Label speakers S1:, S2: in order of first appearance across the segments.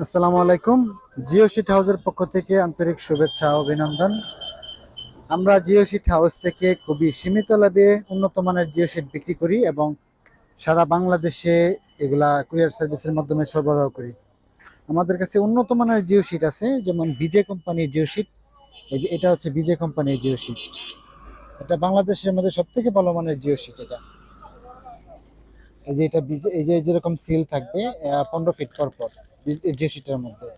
S1: আসসালামু আলাইকুম। জিও শিট হাউসের পক্ষ থেকে আন্তরিক শুভেচ্ছা, অভিনন্দন। আমরা জিও শিট হাউস থেকে খুবই সীমিত লাভে উন্নত মানের জিও শিট বিক্রি করি এবং সারা বাংলাদেশে এগুলা কুরিয়ার সার্ভিসের মাধ্যমে সরবরাহ করি। আমাদের কাছে উন্নত মানের জিও শিট আছে, যেমন বিজে কোম্পানির জিও শিট এই যে এটা হচ্ছে বিজে কোম্পানির জিও শিট এটা বাংলাদেশের মধ্যে সব থেকে ভালো মানের জিও শিট এটা। এই যে এটা এই যে যেরকম সিল থাকবে পনেরো ফিট পর পর। জিও শিটের মধ্যে।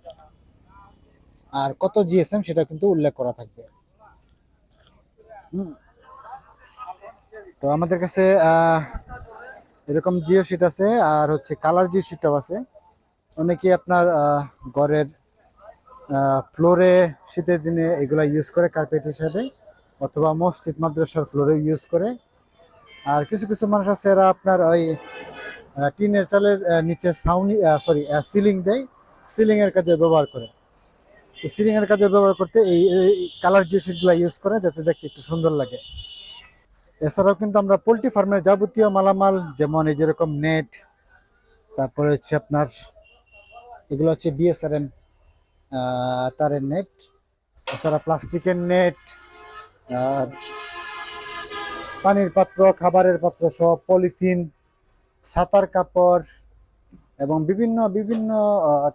S1: আর কত জিএসএম সেটা কিন্তু উল্লেখ করা থাকবে। হুম। তো আমাদের কাছে এরকম জিও শিট আছে, আর হচ্ছে কালার জিও শিটও আছে। অনেকে আপনার ঘরের ফ্লোরে শীতের দিনে এগুলা ইউজ করে কার্পেট হিসাবে, অথবা মসজিদ, মাদ্রাসার ফ্লোরে ইউজ করে। আর কিছু কিছু মানুষ আছে, এরা আপনার ওই টিনের চালের নিচে সাউনি সরি সিলিং দেয়। সিলিং এর কাজে ব্যবহার করে। তো সিলিং এর কাজে ব্যবহার করতে এই কালার যে গুলা ইউজ করে, যাতে দেখতে একটু সুন্দর লাগে। এছাড়াও কিন্তু আমরা পোলট্রি ফার্মের যাবতীয় মালামাল, যেমন এই যেরকম নেট তারপরে হচ্ছে আপনার, এগুলো হচ্ছে বিএসআরএন তারের নেট এছাড়া প্লাস্টিকের নেট আর পানির পাত্র, খাবারের পাত্র সব পলিথিন ছাতার কাপড় এবং বিভিন্ন বিভিন্ন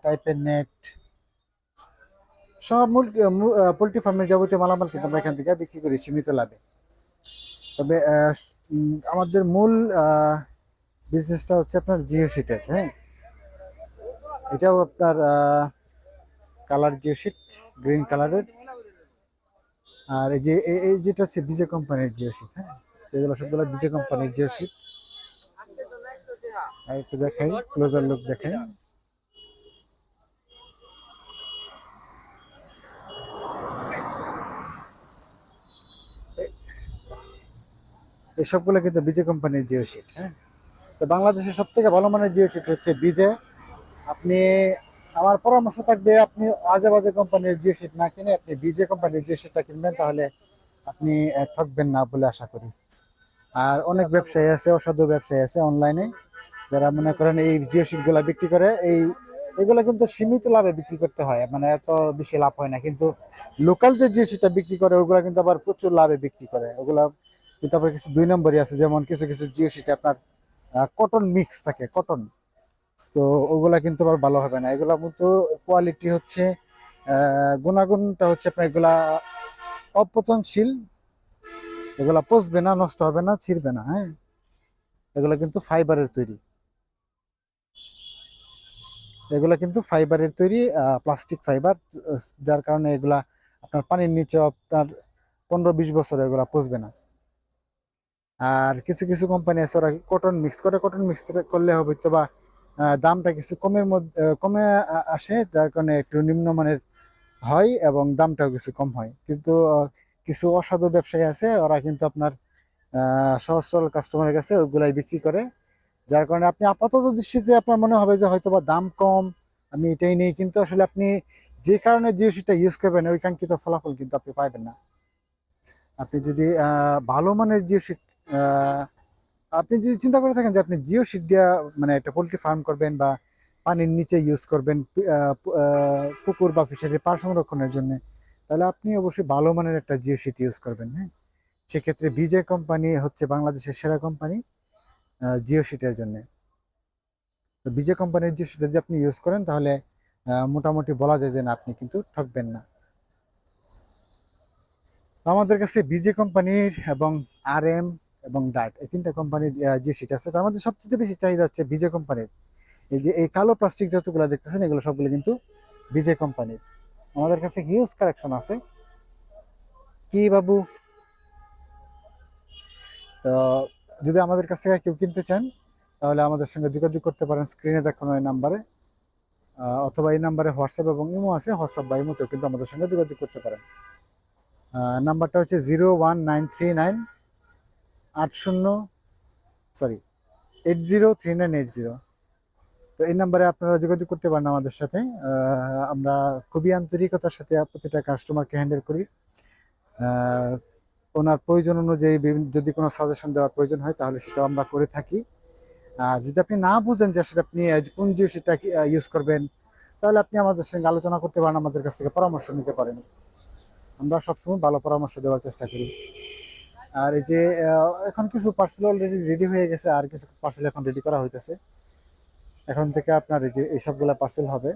S1: টাইপের নেট সব মূল পোলট্রি ফার্মের যাবতীয় মালামাল কিন্তু আমরা এখান থেকে বিক্রি করি সীমিত লাভে। তবে আমাদের মূল বিজনেসটা হচ্ছে আপনার জিও শিটের হ্যাঁ? এটাও আপনার কালার জিও শিট গ্রিন কালারের আর এই যে, এই- যেটা হচ্ছে বিজে কোম্পানির জিও শিট হ্যাঁ? যেগুলো সবগুলো বিজে কোম্পানির জিও শিট আর একটু দেখাই ক্লোজার লুক দেখাই কিন্তু বিজে কোম্পানির জিও শিট হ্যাঁ? তো বাংলাদেশের সব থেকে ভালো মানের জিও শিট হচ্ছে বিজে আপনি আমার পরামর্শ থাকবে আপনি আজে বাজে কোম্পানির জিও শিট না কিনে আপনি বিজে কোম্পানির জিও শিটটা কিনবেন তাহলে আপনি ঠকবেন না বলে আশা করি। আর অনেক ব্যবসায়ী আছে অসাধু ব্যবসায়ী আছে অনলাইনে যারা মনে করেন এই জিও গুলা বিক্রি করে, এই এগুলো কিন্তু সীমিত লাভে বিক্রি করতে হয় মানে এত বেশি লাভ হয় না। কিন্তু লোকাল যে জিও শিটটা বিক্রি করে, ওগুলা কিন্তু আবার প্রচুর লাভে বিক্রি করে। ওগুলা কিন্তু আবার কিছু দুই নম্বরই আছে, যেমন কিছু কিছু জিও শিটে আপনার কটন মিক্স থাকে কটন তো ওগুলা কিন্তু আবার ভালো হবে না। এগুলা কিন্তু কোয়ালিটি হচ্ছে গুণাগুণটা হচ্ছে আপনার এগুলা অপচনশীল। এগুলা পচবে না, নষ্ট হবে না, ছিঁড়বে না হ্যাঁ? এগুলা কিন্তু ফাইবারের তৈরি। এগুলা কিন্তু ফাইবারের তৈরি প্লাস্টিক ফাইবার যার কারণে এগুলা আপনার পানির নিচে আপনার পনেরো বিশ বছর এগুলা পচবে না। আর কিছু কিছু কোম্পানি আছে ওরা কটন মিক্স করে। কটন মিক্স করলে হবে তো বা দামটা কিছু কমের মধ্যে কমে আসে, যার কারণে একটু নিম্নমানের হয় এবং দামটাও কিছু কম হয়। কিন্তু কিছু অসাধু ব্যবসায়ী আছে, ওরা কিন্তু আপনার সহজ সরল কাস্টমারের কাছে ওগুলাই বিক্রি করে। যার কারণে আপনি আপাতত দৃষ্টিতে আপনার মনে হবে যে হয়তো বা দাম কম, আমি এটাই নেই, কিন্তু আসলে আপনি যে কারণে জিও সিটটা ইউজ করবেন, ওই কাঙ্ক্ষিত ফলাফল কিন্তু আপনি পাবেন না। আপনি যদি ভালো মানের জিও সিট আপনি যদি চিন্তা করে থাকেন যে আপনি জিও সিট দিয়া মানে একটা পোলট্রি ফার্ম করবেন বা পানির নিচে ইউজ করবেন পুকুর বা ফিশারি পার সংরক্ষণের জন্য, তাহলে আপনি অবশ্যই ভালো মানের একটা জিও সিট ইউজ করবেন হ্যাঁ? সেক্ষেত্রে বিজে কোম্পানি হচ্ছে বাংলাদেশের সেরা কোম্পানি। জিও সিটের জন্য। তো বিজে কোম্পানির জিও সিট যদি আপনি ইউজ করেন, তাহলে মোটামুটি বলা যায় যে না, আপনি কিন্তু ঠকবেন না। আমাদের কাছে বিজে কোম্পানির এবং আর এম এবং ডাট, এই তিনটা কোম্পানির যে সিট আছে। তার মধ্যে সবচেয়ে বেশি চাহিদা হচ্ছে বিজে কোম্পানির। এই যে, এই কালো প্লাস্টিক যতগুলো দেখতেছেন, এগুলো সবগুলো কিন্তু বিজে কোম্পানির। আমাদের কাছে হিউজ কালেকশন আছে। কি বাবু? তো যদি আমাদের কাছ থেকে কেউ কিনতে চান, তাহলে আমাদের সঙ্গে যোগাযোগ করতে পারেন স্ক্রিনে দেখানো এই নাম্বারে অথবা এই নাম্বারে হোয়াটসঅ্যাপ এবং ইমো আছে হোয়াটসঅ্যাপ বা ইমোতেও কিন্তু আমাদের সঙ্গে যোগাযোগ করতে পারেন। নাম্বারটা হচ্ছে zero one nine three nine আট শূন্য sorry eight zero three nine eight zero তো এই নাম্বারে আপনারা যোগাযোগ করতে পারেন আমাদের সাথে। আমরা খুবই আন্তরিকতার সাথে প্রতিটা কাস্টমারকে হ্যান্ডেল করি। ওনার প্রয়োজন অনুযায়ী যদি কোনো সাজেশন দেওয়ার প্রয়োজন হয়, তাহলে সেটা আমরা করে থাকি। আর যদি আপনি না বুঝেন যে সেটা আপনি কোন জিও সেটা ইউজ করবেন, তাহলে আপনি আমাদের সঙ্গে আলোচনা করতে পারেন, আমাদের কাছ থেকে পরামর্শ নিতে পারেন। আমরা সবসময় ভালো পরামর্শ দেওয়ার চেষ্টা করি। আর এই যে এখন কিছু পার্সেল অলরেডি রেডি হয়ে গেছে, আর কিছু পার্সেল এখন রেডি করা হইতেছে। এখন থেকে আপনার এই যে, এই সবগুলা পার্সেল হবে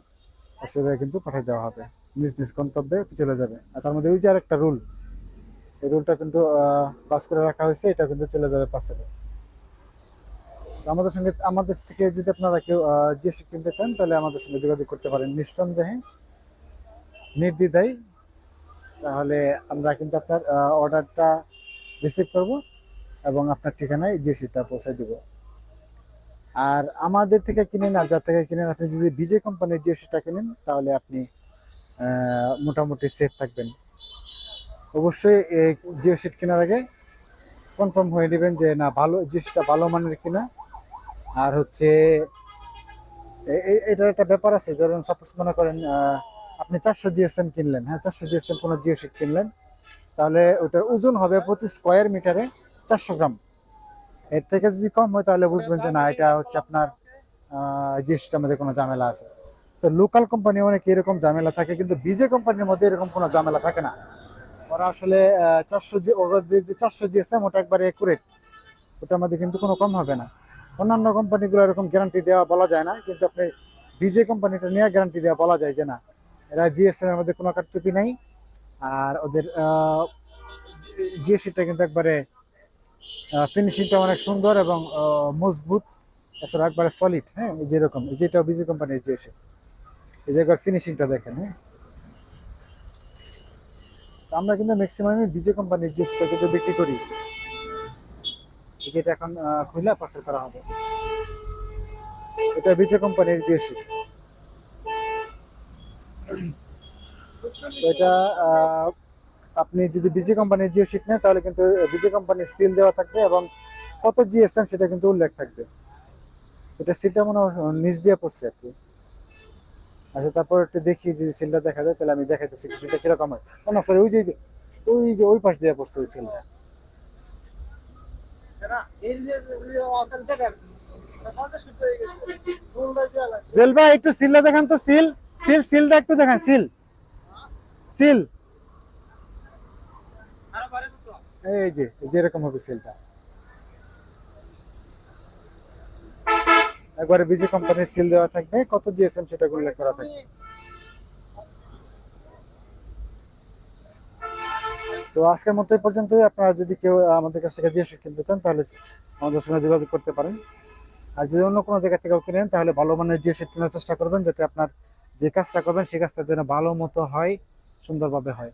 S1: পার্সেল কিন্তু পাঠিয়ে দেওয়া হবে। নিজ নিজ গন্তব্যে চলে যাবে। আর তার মধ্যে ওই যে আরেকটা রুল এই রুলটা কিন্তু পাস করে রাখা হয়েছে, এটা কিন্তু চলে যাবে পার্সেলে আমাদের সঙ্গে, আমাদের থেকে যদি আপনারা কেউ জিএসটি কিনতে চান, তাহলে আমাদের সঙ্গে যোগাযোগ করতে পারেন নিঃসন্দেহে। নির্দ্বিধায়, তাহলে আমরা কিন্তু আপনার অর্ডারটা রিসিভ করব এবং আপনার ঠিকানায় জিএসটিটা পৌঁছে দিব। আর আমাদের থেকে কিনেন আর যার থেকে কিনেন, আপনি যদি বিজে কোম্পানির জিএসটিটা কিনেন, তাহলে আপনি মোটামুটি সেফ থাকবেন। অবশ্যই এই জিও সিট কেনার আগে কনফার্ম হয়ে নেবেন যে, না, ভালো জিনিসটা ভালো মানের কিনা। আর হচ্ছে এটার একটা ব্যাপার আছে, ধরুন সাপোজ মনে করেন আপনি চারশো জিএসএম কিনলেন হ্যাঁ চারশো জিএসএম কোনো জিও সিট কিনলেন, তাহলে ওটার ওজন হবে প্রতি স্কোয়ার মিটারে চারশো গ্রাম। এর থেকে যদি কম হয়, তাহলে বুঝবেন যে, না, এটা হচ্ছে আপনার জিএসটির মধ্যে কোনো ঝামেলা আছে। তো লোকাল কোম্পানি অনেক এরকম ঝামেলা থাকে, কিন্তু বিজে কোম্পানির মধ্যে এরকম কোনো ঝামেলা থাকে না। ওরা আসলে চারশো চারশো জিএসএম ওটা একবারে একুরেট ওটার মধ্যে কিন্তু কোনো কম হবে না। অন্যান্য কোম্পানিগুলো এরকম গ্যারান্টি দেওয়া বলা যায় না, কিন্তু আপনি বিজে কোম্পানিটা নিয়ে গ্যারান্টি দেওয়া বলা যায় যে না, এরা জিএসএম এর মধ্যে কোনো কারচুপি নাই। আর ওদের জিএসিটা কিন্তু একবারে ফিনিশিংটা অনেক সুন্দর এবং মজবুত, এছাড়া একবারে সলিড হ্যাঁ যেরকম যেটা বিজে কোম্পানির জিএসি এই যে একবার ফিনিশিংটা দেখেন হ্যাঁ। আমরা কিন্তু ম্যাক্সিমাম বিজে কোম্পানির জিনিসটা কিন্তু বিক্রি করি। এই যেটা এখন আহ, খুলে পার্সেল করা হবে। এটা বিজে কোম্পানির জিএসি তো এটা আপনি যদি বিজে কোম্পানির জিও শিট নেন তাহলে কিন্তু বিজে কোম্পানির সিল দেওয়া থাকবে এবং কত জিএসএম সেটা কিন্তু উল্লেখ থাকবে। এটা সিলটা মনে হয় নিচ দিয়ে পড়ছে আর কি। আচ্ছা তারপর একটু দেখি যদি সিলটা দেখা যায় তাহলে আমি দেখাইতেছি সিলটা কীরকম হয়। না সরি ওই যে ওই যে ওই পাশ দিয়ে পড়ছে ওই সিলটা জেল ভাই একটু সিলটা দেখান তো সিল সিল সিলটা একটু দেখান সিল সিল এই যে এই যে এরকম হবে সিলটা একবারে বিজি কোম্পানির সিল দেওয়া থাকবে। কত জিএসএম সেটা উল্লেখ করা থাকবে? তো আজকের মতো এই পর্যন্তই। আপনারা যদি কেউ আমাদের কাছ থেকে জিএসএম কিনতে চান, তাহলে আমাদের সঙ্গে যোগাযোগ করতে পারেন। আর যদি অন্য কোনো জায়গা থেকেও কিনেন, তাহলে ভালো মানের জিএসএম কেনার চেষ্টা করবেন, যাতে আপনার যে কাজটা করবেন, সেই কাজটা যেন ভালো মতো হয়, সুন্দরভাবে হয়।